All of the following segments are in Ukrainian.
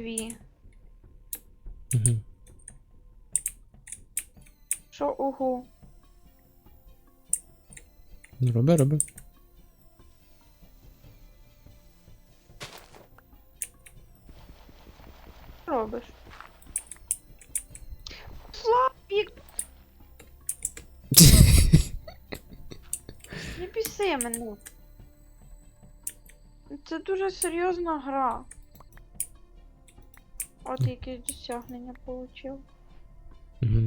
Дві. Угу. Що угу? Ну, роби, роби. Робиш? Славік! Не піси мене. Це дуже серйозна гра. От якесь досягнення получив. Угу.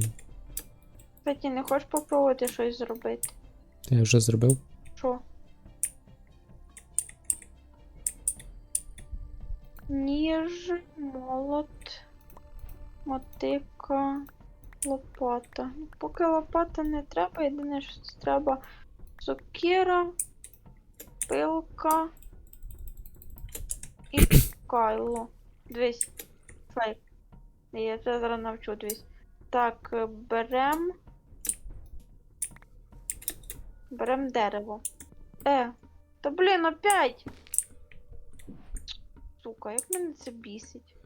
Кстати, не хочеш попробувати щось зробити? Я вже зробив. Що? Ніж, молот, мотика, лопата. Ну, Поки лопата не треба, єдине, що це треба сокира, пилка і кайло. Дивись. Фейк. Я це зараз навчу, дивись. Так, е, берем. Берем дерево. Е, та блін, опять! Сука, як мене це бісить.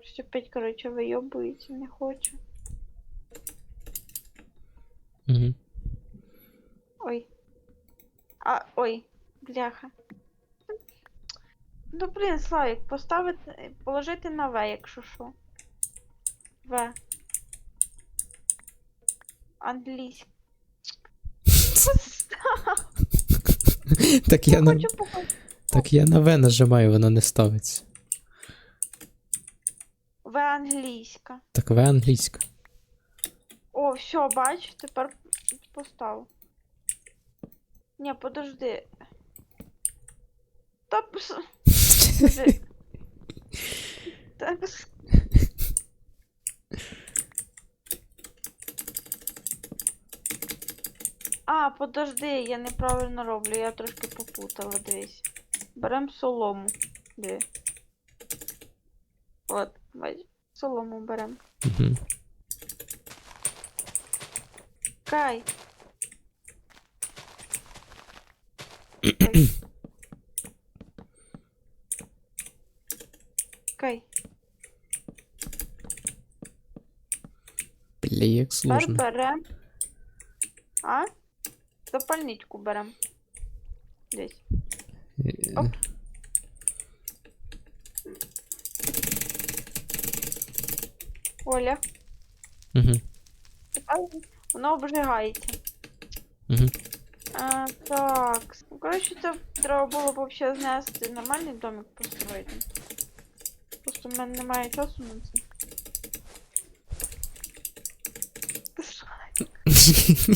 Щось опять, коротше, вийобується, не хочу. Угу. Ой. А, ой, бляха. Ну, блін, Славік, поставити, положити на В, якщо що. В. Англійська. Так Я на. Так я на В нажимаю, воно не ставиться. В англійська. Так В англійська. О, все, бач, тепер постав. Ні, подожди. Та пс. Подожди. Та пс. А, подожди, я неправильно роблю, я трошки попутала, дивись. Берем солому. Диви. От, бач, солому берем. Угу. Кай. Кай. Кай. Бля, як Тепер сложно. берем. А? Запальничку берем. Десь. Е, Оп. Оля. Угу. Тепер воно обжигається. Угу. А, так. Ну, коротше, це треба було б взагалі знести нормальний домик построїти. Просто в мене немає часу на це.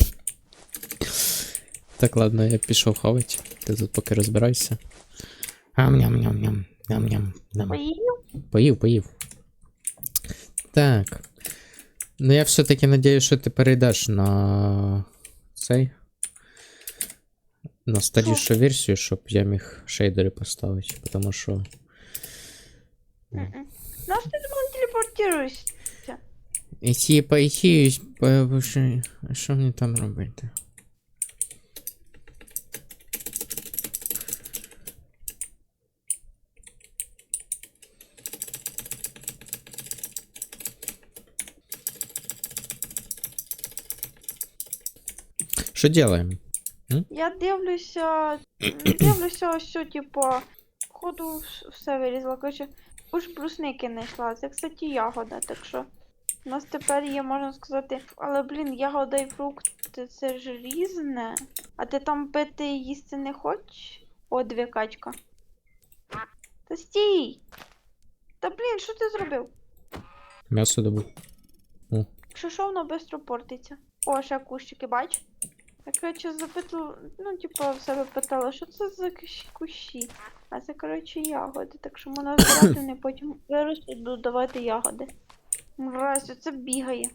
Так, ладно, я пішов хавать. Ти тут поки розбирайся. Ам-ням-ням-ням. Ням-ням. Ням. Поїв? Поїв, поїв. Так. Ну я все-таки надіюсь, що ти перейдеш на цей. На старішу версію, щоб я міг шейдери поставити, тому що. Мгм. Наш ти думав телепортируєшся? І типа, і ті, по- що- а що мені там робити? Що делаємо? Я дивлюся. м, Дивлюся ось, що, типу, ходу вс- все вирізала. Коротше, уж брусники не йшла. Це, кстати, ягода, так що. У нас тепер є, можна сказати. Але, блін, ягода і фрукти це ж різне. А ти там пити і їсти не хочеш? О, дві качка. Та стій! Та блін, що ти зробив? М'ясо добув. Якщо що, воно швидко портиться. О, ще кущики, бач? Так Я, коротше, запитала, ну, типу, в себе питала, що це за кущі. А це, коротше, ягоди, так що можна збирати, не потім виростуть, будуть давати ягоди. Мразь, оце бігає.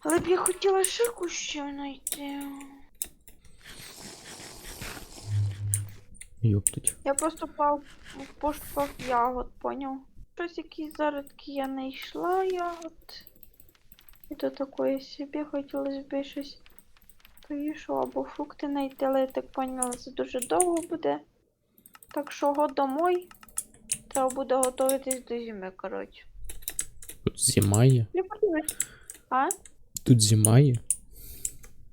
Але б я хотіла ще кущів знайти. Юптуть. Я просто впав в пошуках ягод, поняв? Щось якісь зародки я не йшла ягод. І то такое собі хотілося б щось Що, або фрукти знайти, але я так поняла, це дуже довго буде. Так що го домой. Треба буде готуватись до зими, коротше. Тут зима є. А? Тут зима є.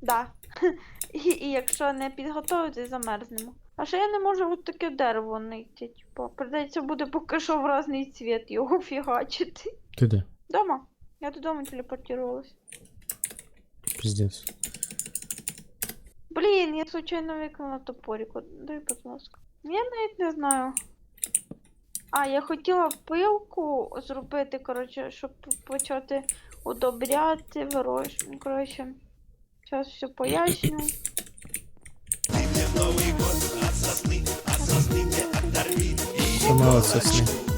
Да. І, і якщо не підготовити, замерзнемо. А ще я не можу от таке дерево знайти. Типу, придеться буде поки що в різний цвіт його фігачити. Ти де? Дома. Я додому телепортувалась. Піздець. Блін, я случайно викинула топорик. Дай, будь ласка. Я навіть не знаю. А, я хотіла пилку зробити, коротше, щоб почати удобряти, вирощувати. Коротше, зараз все поясню. Саме от сосни.